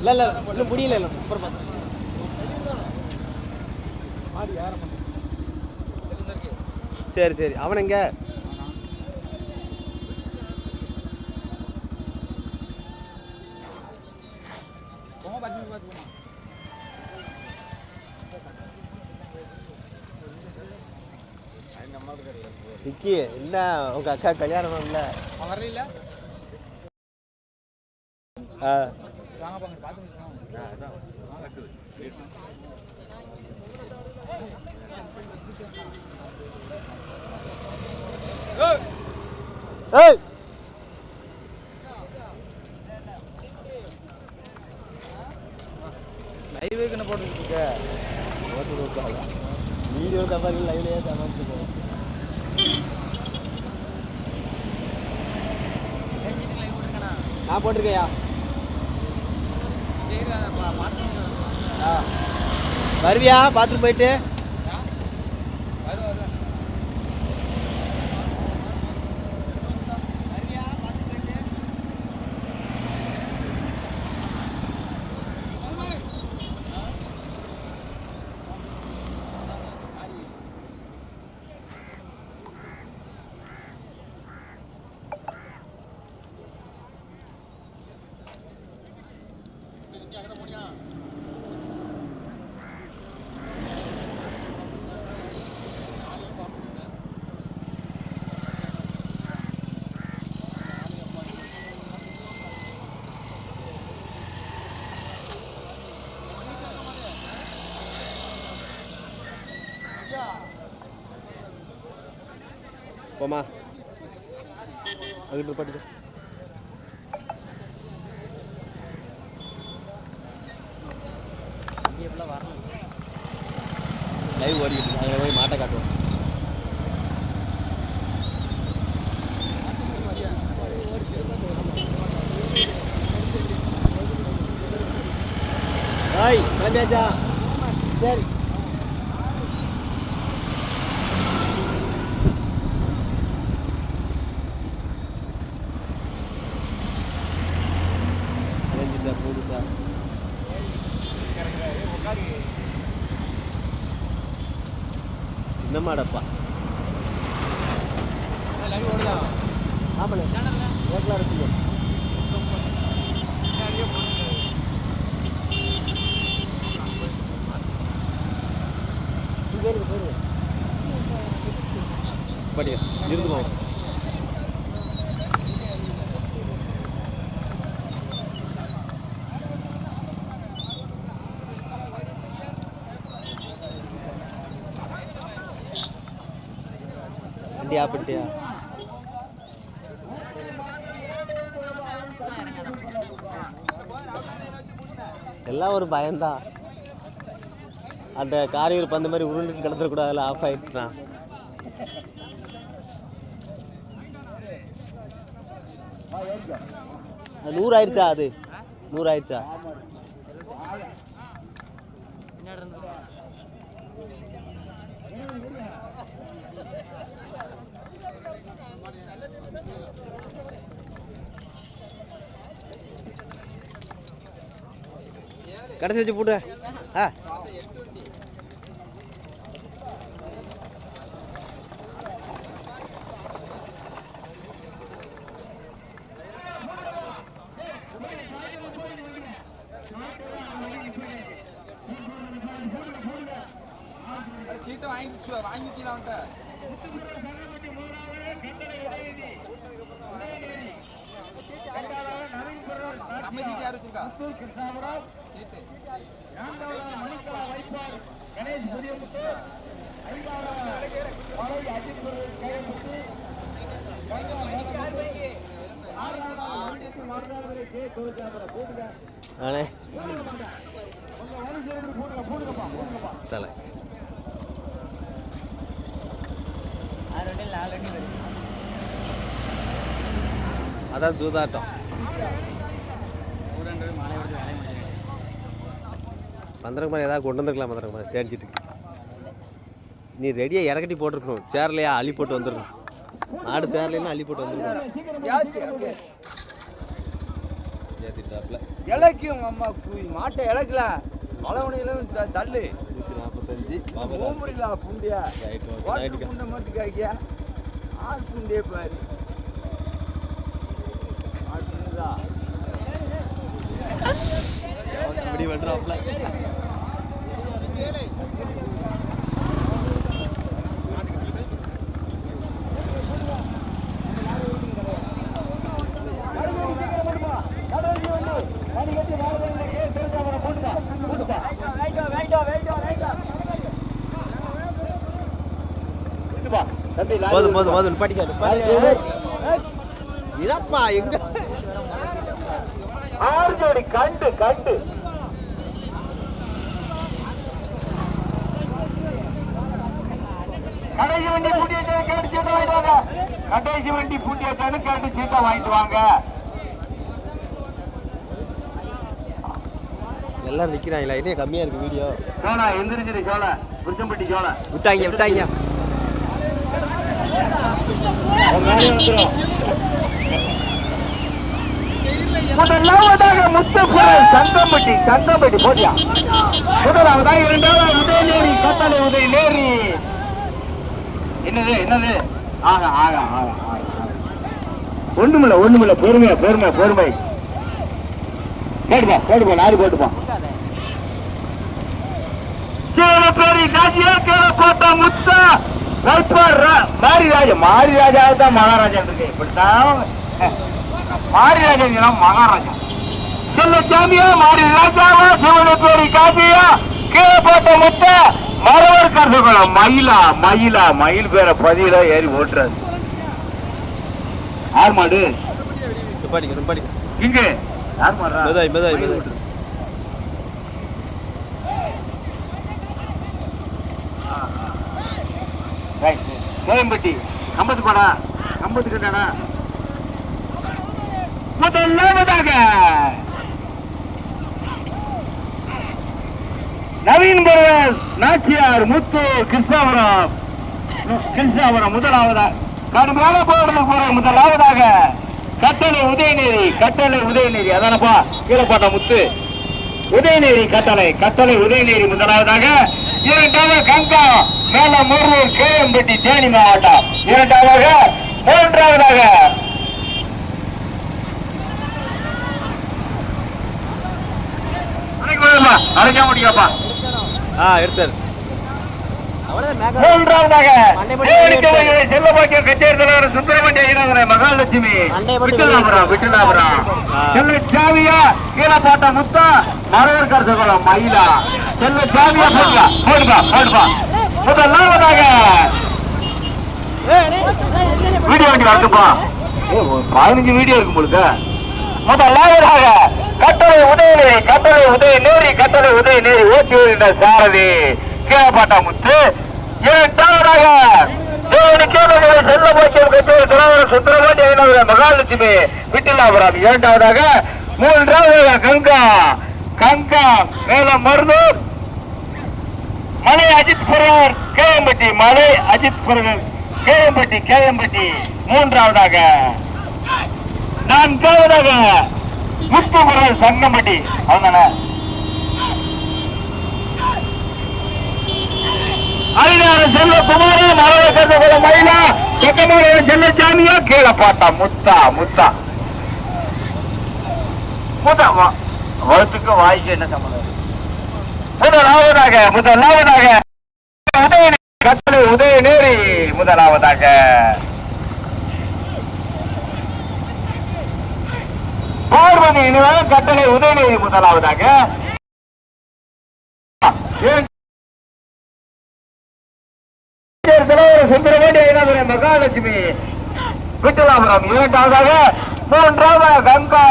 இல்லை இல்லை இன்னும் முடியல இல்லை. அப்புறம் பார்த்து? சரி சரி. அவன் எங்க? விக்கி என்ன? உங்க அக்கா கல்யாணம் இல்லை வரல. ஆ. லைவ் என்ன போட்டுட்டு இருக்க ஓட்டு கொடுத்தாங்க வீடியோ தப்பாங்க லைவ்லேயே தப்பாங்க நான் போட்டிருக்கேயா வருவியா? பாத்ரூம் போயிட்டு போமா அதுக்கு பாட்டு லைவ் ஓடிக்கிட்டு. அதில் போய் மாட்டை காட்டுவோம். ஹாய் கிளம்பியாச்சா? சரி. மாடப்பா வண்டியா பண்ணிட்டியா எல்லாம் ஒரு பயம்தான். அந்த காரியர் பந்த மாதிரி உருண்டுட்டு கிடந்துடக்கூடாதுல ஆஃப் ஆயிடுச்சுன்னா. நூறு ஆயிடுச்சா அது? நூறு ஆயிடுச்சா? கடைசி வச்சு போட்டு ஆ சீட்டை வாங்கி வாங்கிக்கலாம் அவன்கிட்ட நம்ம சீட்டு யார் வச்சிருக்கா சீட்டு அண்ணே தலை. அதான் ஜூதாட்டம் மந்திரகுமார் ஏதாவது கொண்டு வந்துருக்கலாம் மந்திரகுமார். தேடிச்சிட்டு நீ ரெடியாக இறக்கட்டி போட்டிருக்கணும். சேர்லையா அள்ளி போட்டு வந்துடணும் மாடு சேர்லாம் அள்ளி போட்டு வந்துருக்கணும். இலக்கு உங்க அம்மா குய் மாட்டை இலக்குல. அளவணையில தள்ளு. நூற்றி நாற்பத்தஞ்சு. ஓமுறிலா புண்டியா? புண்டை மட்டும் காய்க்கியா ஆள் புண்டே பாரு. ஆள் புண்டுதா போதும் போதும் போதும் நிப்பாட்டிக்க இறப்பா எங்க? ஆறு ஜோடி கண்டு கண்டு. கடைசி வண்டி பூட்டியாச்சானு கேட்டு சீட்டை வாங்கிட்டு வாங்க. கடைசி வண்டி பூட்டியாச்சானு கேட்டு சீட்டை வாங்கிட்டு வாங்க. எல்லாரும் நிற்கிறாங்களா என்ன கம்மியாக இருக்கு வீடியோ சோழா எந்திரிச்சிரு சோழா. புருஷம்பட்டி சோழா. விட்டாங்க விட்டாங்க. முதலாவதாக முத்தப்பா சந்தம்பட்டி சந்தம்பட்டி போட்டியா? முதலாவதாக இரண்டாவது உதயநேரி கட்டளை உதயநேரி. என்னது என்னது? ஆக ஆக ஆக ஒண்ணுமில்ல ஒண்ணுமில்ல. பொறுமையா பொறுமை பொறுமை. போட்டுப்பா போட்டுப்பா லாரி போட்டுப்பா. சீனப்பேரி காசியா கீழே போட்ட முத்தா வைப்பார் மாரிராஜா மாரிராஜா தான் மகாராஜா இருக்கு. இப்படித்தான் மாரிராஜன் மகாராஜா. சொல்ல சாமியா மாறி ராஜாவா சிவனப்பேரி காசியா கீழே போட்ட முத்தா மரவர் கருதுகுளம் மயிலா மயிலா மயில் பேர பதியில ஏறி ஓட்டுறாரு. யார் மாடு? இங்க. யார் மாடுறா? மெதாய் கோயம்பட்டி. கம்பத்து பாடா. கம்பத்து கண்டாடா முதலாவதாக நவீன் பருவன் நாச்சியார் முத்து கிருஷ்ணாபுரம். கிருஷ்ணாபுரம் முதலாவதாக கடுமையான போடுறது போற முதலாவதாக கட்டளை உதயநேரி கட்டளை உதயநேரி அதானப்பா? கீழே போட்ட முத்து. உதயநேரி கட்டளை கட்டளை உதயநேரி முதலாவதாக இரண்டாவது கங்கா மேல முருகூர் கேஎம்பட்டி தேனி மாவட்டம். இரண்டாவதாக மூன்றாவதாக. அரைக்க முடியாப்பா ஆ எடுத்தாரு மூன்றாவதாக மண்டைப்பட்டி தேவனிக்கவர்களை செல்லப்பாக்கிய கச்சேரி தலைவர் சுந்தரமண்டி ஐயனாவரை மகாலட்சுமி. விட்டுலாபுரம் விட்டுலாபுரம். செல்ல சாமியா கீழப்பாட்ட முத்தா மரவர் கருசகுளம் மயிலா. செல்ல சாமியா போடுப்பா போடுப்பா போடுப்பா. முதலாவதாக வீடியோ வண்டி வந்துப்பா பதினஞ்சு வீடியோ இருக்கும் உங்களுக்கு முதலாவதாக கட்டளை உதயநேரி கட்டளை உதயநேரி கட்டளை உதயநேரி ஓட்டி வருகின்ற சாரதி. கீழப்பாட்டா இரண்டாவதாக செல்ல போக்கியம் கட்டளை மகாலட்சுமி விட்டிலாபுரம். இரண்டாவதாக மூன்றாவது கங்கா. கங்கா மேல மருதூர். மலை அஜித் புரகர் கேஎம்பட்டி மலை அஜித் புரகர் கேஎம்பட்டி கேஎம்பட்டி மூன்றாவதாக நான்காவதாக முத்துபுரர் சங்கம்பட்டி அவங்க ஐநாறு செல்வ குமார மரவ கருதகுல மயிலா சொக்கமான செல்லச்சாமியா கீழே பாட்டா முத்தா முத்தா. முத்தா வா- வாய்க்கு என்ன சம்மந்தம்? முதலாவதாக முதலாவதாக உதயநேரி கட்டளை உதயநேரி முதலாவதாக பார்வதி இனிவரும் கட்டளை உதயநேரி முதலாவதாக சுந்தரவேண்டி ஐநாதுரை மகாலட்சுமி. விட்டுலாபுரம் இரண்டாவதாக மூன்றாவதாக கங்கா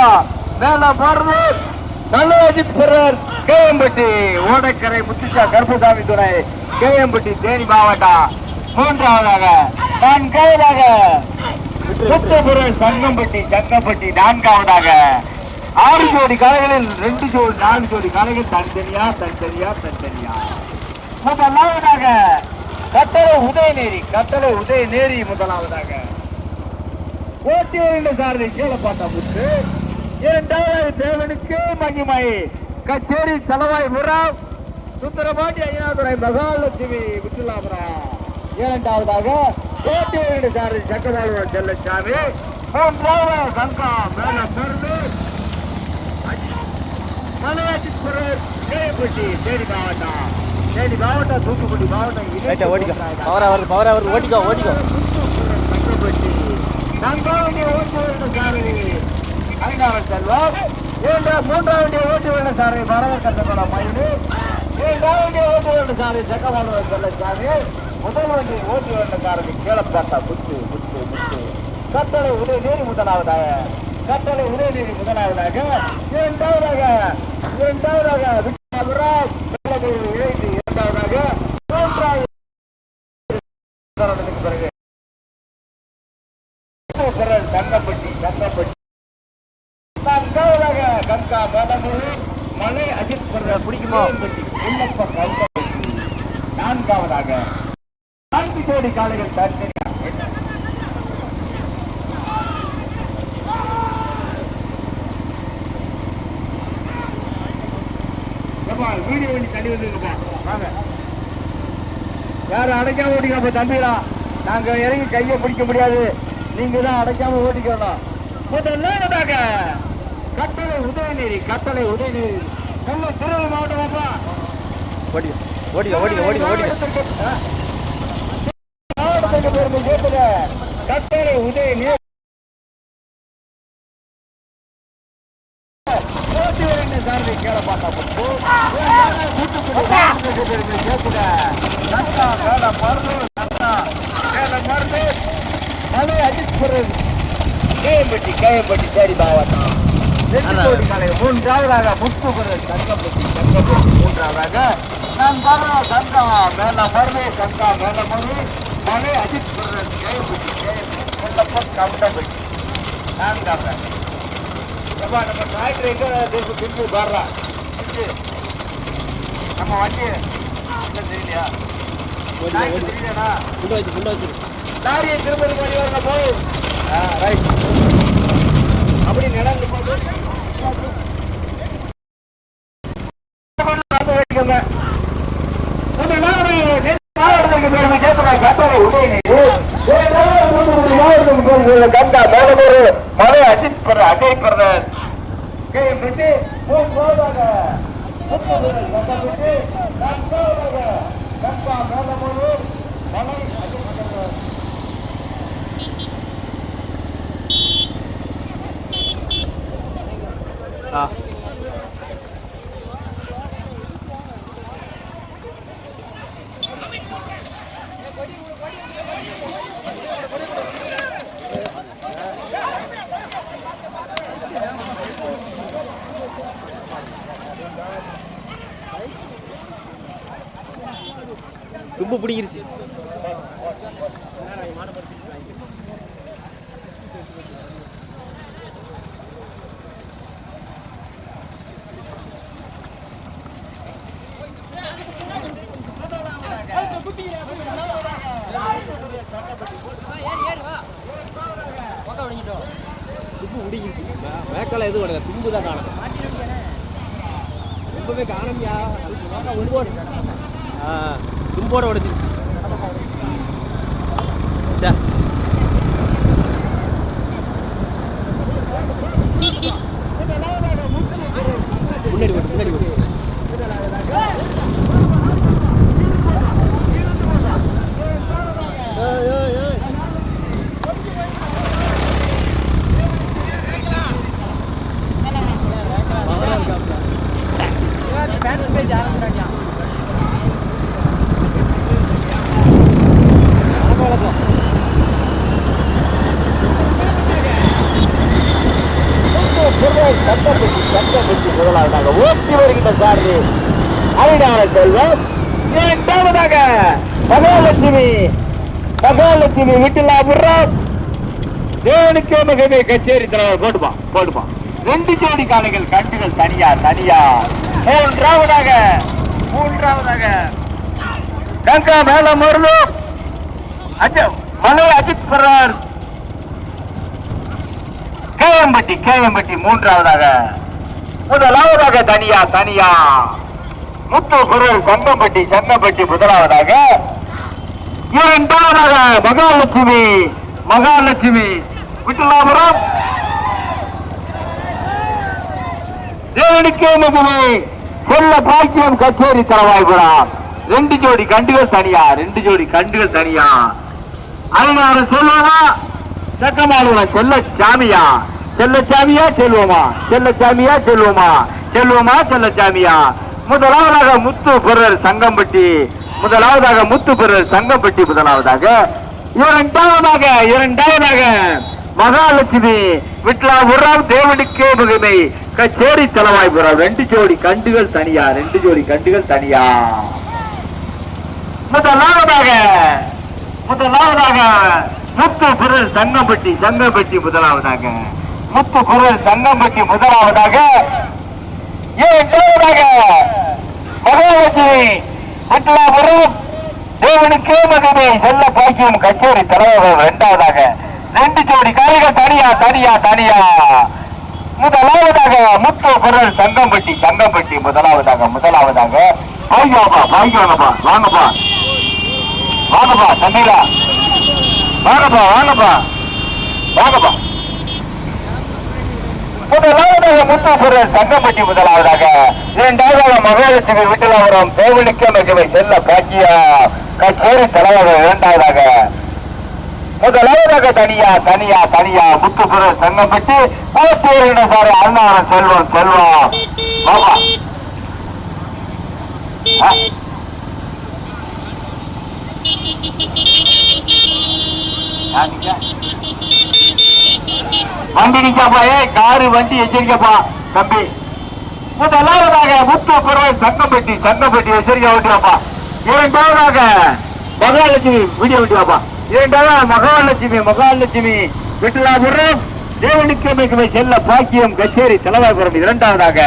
மேல பார்வூர் நல்லஜித் பிறர் கேஎம்பட்டி ஓடக்கரை முத்துச்சா கருப்பசாமி துறை கேஎம்பட்டி தேனி மாவட்டம் மூன்றாவதாக நான்காவதாக சுத்தபுரம் சங்கம்பட்டி சங்கம்பட்டி நான்காவதாக. ஆறு ஜோடி கலைகளில் ரெண்டு ஜோடி நாலு ஜோடி கலைகள் தனித்தனியா தனித்தனியா தனித்தனியா. முதலாவதாக கட்டளை உதயநேரி கட்டளை உதயநேரி முதலாவதாக. ஓட்டி வருகின்ற சாரதி கீழப்பாட்டா புத்து. இரண்டாவது தேவனுக்கு மகிமை. கச்சேரி தலவாய் முறாம் சுந்தரபாண்டி ஐயாதுரை மகாலட்சுமி விட்டுலாபுரா இரண்டாவதாக கோட்டை வீடு சாரி சக்கரவாழ்வன் செல்லச்சாமி மூன்றாவது கங்கா மேல மருந்து மலையாட்சி தேனிப்பட்டி தேடி மாவட்டம். தூத்துக்குடி மாவட்டம் ரைட்டா ஓடிக்கோ பவரா வருது பவரா வருது ஓடிக்கோ ஓடிக்கோ தங்கப்பட்டி தங்காவண்டி ஓட்டு வேண்டும் சாரி ஐநாறு செல்வம் ஏழா மூன்றாவண்டி ஓட்டு வேண்டும் சாரி கட்டப்பட மயிலு ஏழாவண்டி ஓட்டு வேண்டும் சாரி செக்கமானவர் செல்ல சாமி முதல் வண்டி ஓட்டு வேண்டும் சாரதி கீழப்பாட்டா முத்து முத்து முத்து கட்டளை உதயநீதி முதலாவதாக கட்டளை உதயநீதி முதலாவதாக இரண்டாவதாக இரண்டாவதாக விக்ரமபுரம் வெள்ளக்கோவில் இணைந்து இரண்டாவதாக மூன்றாவது தருணத்துக்கு பிறகு குரல் தங்கப்பட்டி தங்கப்பட்டி நான்காவதாக கங்கா மேலமூர் மலை அஜித் குரல் பிடிக்குமா? விண்ணப்ப கங்கப்பட்டி நான்காவதாக நான்கு கோடி காலைகள் தரிசனியா வீடியோ வண்டி தள்ளி வந்துருக்கப்பா வாங்க யாரும் அடைக்காம ஓட்டிக்கப்ப தம்பிடா நாங்க இறங்கி கையை பிடிக்க முடியாது. நீங்க தான் அடைக்காம ஓட்டிக்கணும். முதலாவதாக கட்டளை உதயநீதி கட்டளை உதயநீதி. திருவள்ளூர் மாவட்டமாப்பா ஓடிக்கோ ஓடிக்கோ ஓடிக்கோ ஓடிக்கோ ஓடிக்கோ மாவட்டத்துக்கு பெருமை சேர்த்துங்க கட்டளை உதயநீதி ஓட்டி வரீங்க சாரதி கீழே பார்த்தா பட்டு கூட்டுக்குடி மாவட்டத்துக்கு பெருமை சேர்த்துங்க கட்டா மேல மருந்து கட்டா மேல மருந்து மலை அஜித்புரம் கேஎம்பட்டி கேஎம்பட்டி சேரி மாவட்டம் கோடி மலை. மூன்றாவதாக முத்துபுரம் தங்கப்பட்டி. தங்கப்பட்டி மூன்றாவதாக நான் வரோம் கங்கா மேல மருந்து கங்கா மேல மருந்து மலை அஜித்புரம் கேஎம்பட்டி கேஎம்பட்டி கொல்லப்பம் கவுண்டம்பட்டி நான்காவதாக எப்பா நம்ம டிராக்டர் எங்க திருப்பி திருப்பி வர்றா நம்ம வண்டி தெரியலையா? வச்சு லாரியை திருப்பதி பண்ணி வரணும் போய். ரைட் அப்படி நடந்து போது மலை அஜித் பெற அஜய் பிரதர் கேள்விப்பட்டு மூன்றாவதாக முப்பது கட்டப்பட்டு நான்காவதாக கம்பா மேலமூர் மலை அஜித் பிரதர் ஆ தும்பு பிடிக்கிருச்சு தும்பு பிடிக்கிருச்சு மேக்கால எதுவும் கிடையாது. தும்பு தான் காணும். ரொம்பவே காணமியா. ஒன்று ஆ தும்போட உடைச்சிருச்சு. சட்டப்பட்டி சட்டப்பட்டி முதலாவதாக ஓட்டி வருகின்ற சாரதி அரிடான செல்வம். இரண்டாவதாக மகாலட்சுமி மகாலட்சுமி வீட்டிலாபுரம். தேவனுக்கே மகமே கச்சேரி தலைவர் போடுமா போடுமா ரெண்டு ஜோடி காளைகள் கண்டுகள் தனியா தனியா. மூன்றாவதாக மூன்றாவதாக கங்கா மேல மருளு அஜ மலை அஜித் பரார். கேஎம்பட்டி கேஎம்பட்டி மூன்றாவதாக. முதலாவதாக தனியா தனியா. முத்து குரல் சங்கம்பட்டி சென்னப்பட்டி முதலாவதாக. இரண்டாவதாக மகாலட்சுமி மகாலட்சுமி. விட்டுலாபுரம். தேவனுக்கே மகிமை செல்ல பாக்கியம் கச்சேரி தரவாய்புரம் ரெண்டு ஜோடி கண்டுகள் தனியா ரெண்டு ஜோடி கண்டுகள் தனியா. அதனால சொல்லுவா சக்கமாலுவா செல்ல சாமியா? செல்ல சாமியா செல்வோமா செல்ல சாமியா செல்வோமா செல்வோமா செல்ல சாமியா? முதலாவதாக முத்து பொருள் சங்கம்பட்டி முதலாவதாக முத்து பொருள் சங்கம்பட்டி முதலாவதாக இரண்டாவதாக இரண்டாவதாக மகாலட்சுமி விட்லா விட்லாபுரம் தேவனுக்கே மகிமை. கச்சேரி தலவாய்புரம் ரெண்டு ஜோடி கண்டுகள் தனியா ரெண்டு ஜோடி கண்டுகள் தனியா? முதலாவதாக முதலாவதாக முத்து குரல் தங்கம்பட்டி தங்கம்பட்டி முதலாவதாக. முத்து குரல் தங்கம்பட்டி முதலாவதாக. இரண்டாவதாக மகாலட்சுமி விட்லாபுரம் தேவனுக்கே மகிமை செல்ல பாக்கியம் கச்சேரி தலைவர் இரண்டாவதாக. ரெண்டு ஜோடி காய்கள் தனியா தனியா தனியா. முதலாவதாக முத்து குரல் தங்கம்பட்டி தங்கம்பட்டி முதலாவதாக முதலாவதாக. பாய்யாப்பா பாய்யாங்கப்பா வாங்கப்பா. வாங்கப்பா தண்ணீரா வாங்கப்பா வாங்கப்பா. வாங்கப்பா. முதலாவதாக முத்துப்புரர் சங்கப்பட்டி முதலாவதாக. இரண்டாவதாக மகாலட்சுமி விட்டலாபுரம் தேவனுக்க மகிமை செல்ல பாக்கியா கச்சேரி தலைவர் இரண்டாவதாக. முதலாவதாக தனியா தனியா தனியா முத்துப்புரர் சங்கப்பட்டி போத்தேரின சாரி அருணாரம் செல்வம் செல்வம். பாபா வண்டி நிக்காப்பா ஏ காரு வண்டி எச்சரிக்கப்பா தம்பி. முதலாவதாக முத்து குரவை சங்கப்பட்டி சங்கப்பட்டி எச்சரிக்கை ஓட்டுவாப்பா இரண்டாவதாக மகாலட்சுமி வீடியோ ஓட்டுவாப்பா இரண்டாவது மகாலட்சுமி மகாலட்சுமி விட்டலாபுரம் தேவனுக்கு மிகுமை செல்ல பாக்கியம் கச்சேரி செலவாபுரம். இரண்டாவதாக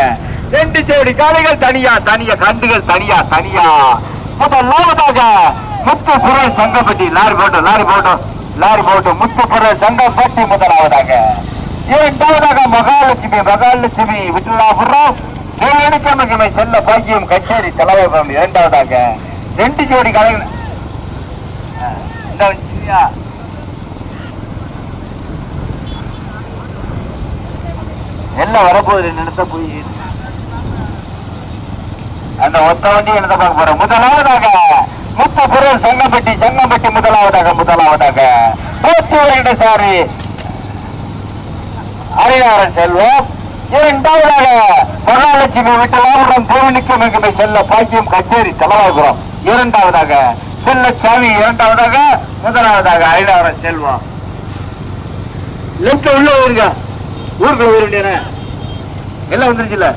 ரெண்டு ஜோடி காலைகள் தனியா தனியா கண்டுகள் தனியா தனியா. முதலாவதாக முத்து குரல் சங்கப்பட்டி லாரி போட்டோம் லாரி போட்டோம் லாரி போட்டோம் முத்து குரல் முதலாவதாக இரண்டாவதாக மகாலட்சுமி மகாலட்சுமி விட்டுலாபுரம் தேவனுக்கு செல்ல பாக்கியம் கச்சேரி தலைவரம் இரண்டாவதாக. ரெண்டு ஜோடி கலை இந்த எல்லாம் வரப்போகுது? நினைத்த போய் அந்த ஒத்த வண்டி எழுத பார்க்க போறோம். முதலாவதாக முத்த குரல் சங்கம்பட்டி சங்கம்பட்டி முதலாவதாக முதலாவதாக நூற்றி சாரி. ஹரிநாதன் செல்வம். இரண்டாவதாக மகாலட்சுமி விட்டலாபுரம் பூவனுக்கு மிகுமை செல்ல பாக்கியம் கச்சேரி தலைவாபுரம் இரண்டாவதாக செல்லச்சாமி இரண்டாவதாக முதலாவதாக ஹரிநாதன் செல்வம். லெப்ட் உள்ள போயிருங்க. ஊருக்குள்ள போயிருந்தேன. எல்லாம் வந்துருச்சுல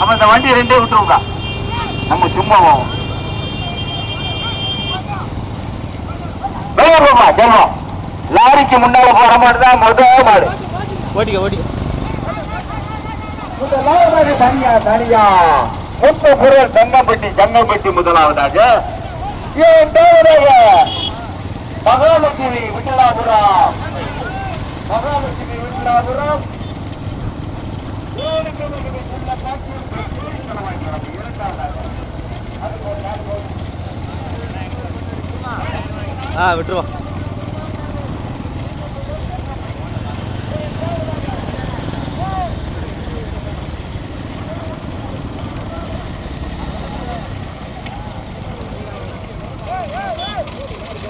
அப்ப இந்த வண்டி ரெண்டே விட்டுருங்க நம்ம சும்மா போவோம் வேக போமா செல்வம் லாரிக்கு முன்னால போற மாடு தான் முதல் மாடு. ஓட்டிக்க முதலாவதாக தனியா தனியா. முத்த குரல் சங்கப்பட்டி சங்கப்பட்டி முதலாவதாக. மகாலட்சுமி விட்டலாபுரம். மகாலட்சுமி விட்டலாபுரம் தேவனுக்கு மகிமை செல்ல பாக்கியம் கச்சேரி தலவாய்புரம். இரண்டாவதாக. ஆ விட்டுருவா.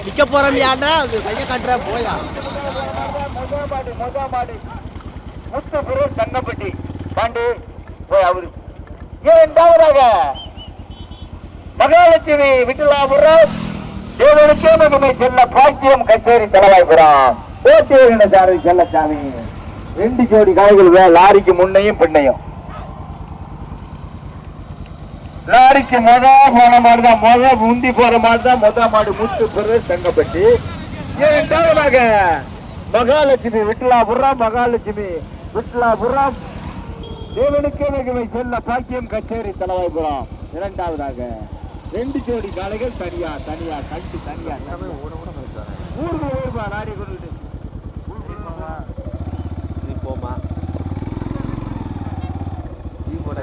நிக்க போறோம் யாண்டா அது கைய காட்டுற போயா. மொதமாடி மொதமாடி முத்துபுரு சங்கப்பட்டி பாண்டி போய் அவரு ஏன் இரண்டாவதாக மகாலட்சுமி விட்டுலாபுரம் தேவனுக்கே மகிமை செல்ல பாக்கியம் கச்சேரி தலைவாய்புரம் போட்டியின செல்லசாமி ரெண்டு ஜோடி காய்கள் லாரிக்கு முன்னையும் பின்னையும். லாரிக்கு முத போன மாதிரி தான் முத முந்தி போற மாதிரி தான் முத மாடு முத்து பெரு செங்கப்பட்டி இரண்டாவதாக மகாலட்சுமி விட்லாபுரம் மகாலட்சுமி விட்லாபுரம் தேவனுக்கே மகிமை செல்ல பாக்கியம் கச்சேரி தலைவாய்புரம் இரண்டாவதாக. ரெண்டு ஜோடி காலைகள் தனியா தனியா கழிச்சு தனியா. ஊருக்கு ஊருப்பா நாடி கொண்டு நீ போமா? நீ போட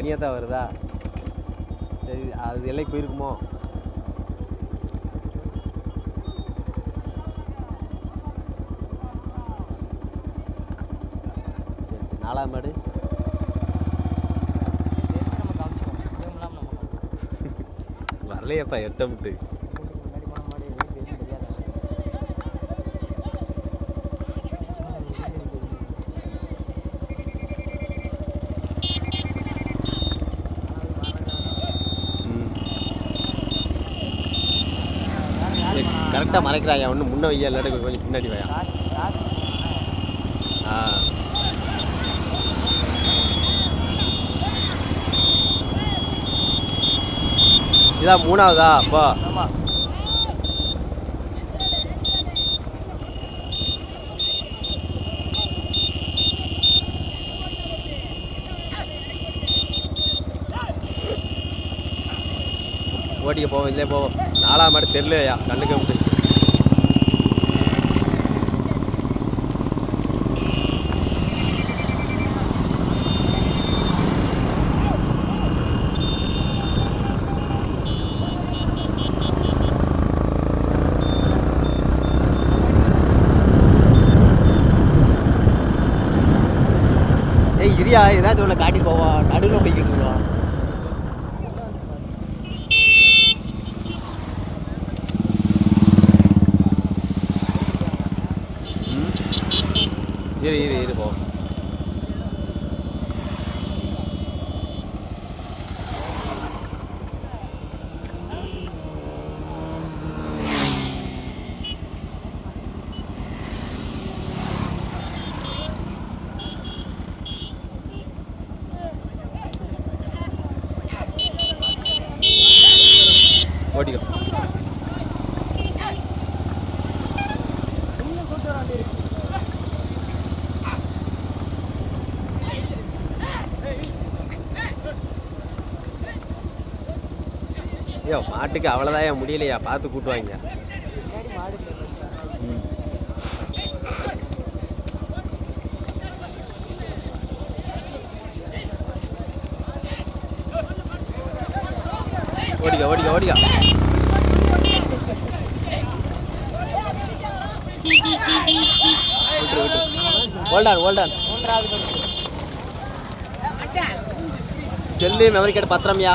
தனியாக தான் வருதா? சரி அது எல்லைக்கு போயிருக்குமோ? நாலாம் மாடு. வரலையப்பா எட்டமிட்டு முன்னாடி போன மாடு எதுவும் தெரியும் தெரியாதா கரெக்டாக மறைக்கிறாங்க ஒன்று முன்ன வையா? இல்லாட்டி கொஞ்சம் பின்னாடி வையா? ஆ. இதான் மூணாவதா? அப்போ. ஓட்டிக்க போவோம் இதே போவோம். நாலாம் மாடு தெரியலையா? கண்ணுக்கு ஏதாச்சும் ஒன்று காட்டி போவான் நடுவில் போய்கிட்டு மாட்டுக்கு அவ்வளோதான் முடியலையா? பார்த்து கூட்டுவாங்க. ஓடிக்க ஓடிக்க ஓடிக்க. ஓல்டான் ஓல்டான் செல்லு மெமரி கார்டு பத்திரம்யா.